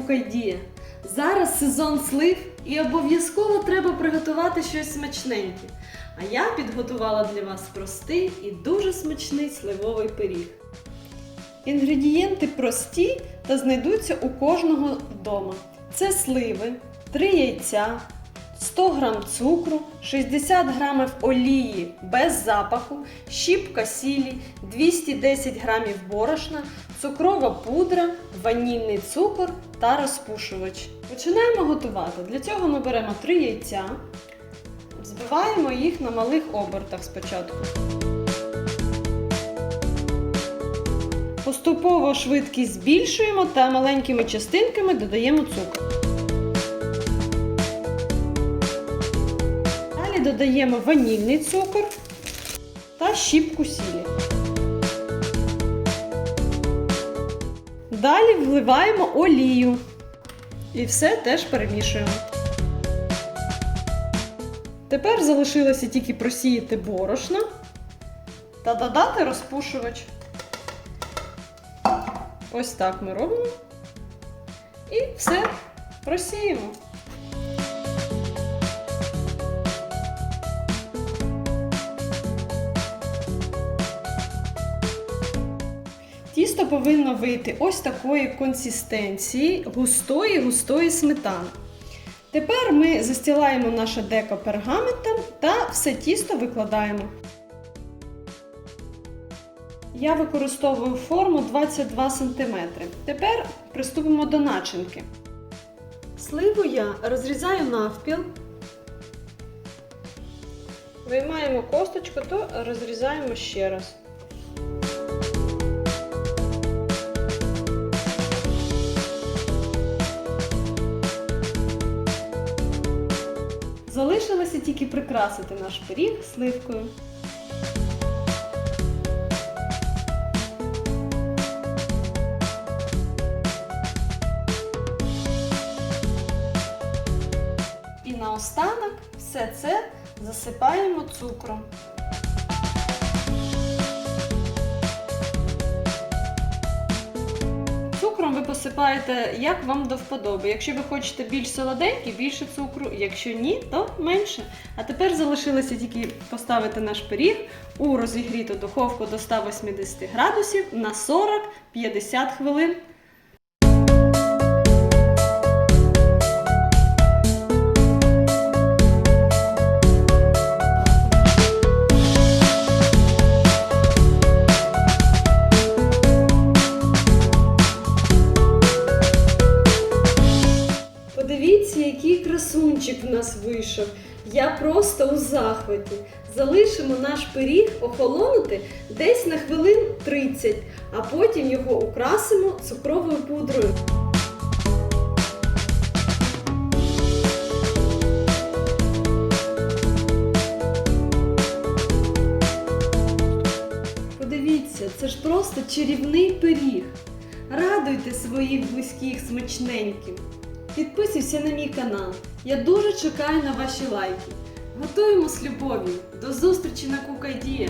Кукайдія. Зараз сезон слив і обов'язково треба приготувати щось смачненьке. А я підготувала для вас простий і дуже смачний сливовий пиріг. Інгредієнти прості та знайдуться у кожного вдома. Це сливи, 3 яйця, 100 г цукру, 60 г олії без запаху, щіпка сілі, 210 г борошна, цукрова пудра, ванільний цукор та розпушувач. Починаємо готувати. Для цього ми беремо 3 яйця, збиваємо їх на малих обертах спочатку. Поступово швидкість збільшуємо та маленькими частинками додаємо цукор. Додаємо ванільний цукор та щіпку сілі. Далі вливаємо олію. І все теж перемішуємо. Тепер залишилося тільки просіяти борошно та додати розпушувач. Ось так ми робимо. І все просіємо. Тісто повинно вийти ось такої консистенції густої густої сметани. Тепер ми застілаємо наше деко пергаментом та все тісто викладаємо. Я використовую форму 22 см. Тепер приступимо до начинки. Сливу я розрізаю навпіл. Виймаємо косточку та розрізаємо ще раз. Залишилося тільки прикрасити наш пиріг сливкою. І наостанок все це засипаємо цукром. Посипаєте, як вам до вподоби. Якщо ви хочете більш солоденький, більше цукру, якщо ні, то менше. А тепер залишилося тільки поставити наш пиріг у розігріту духовку до 180 градусів на 40-50 хвилин. Подивіться, який красунчик в нас вийшов. Я просто у захваті. Залишимо наш пиріг охолонути десь на хвилин 30, а потім його украсимо цукровою пудрою. Подивіться, це ж просто чарівний пиріг. Радуйте своїх близьких смачненьким. Підписуйся на мій канал. Я дуже чекаю на ваші лайки. Готуємо з любов'ю. До зустрічі на Кукайдія!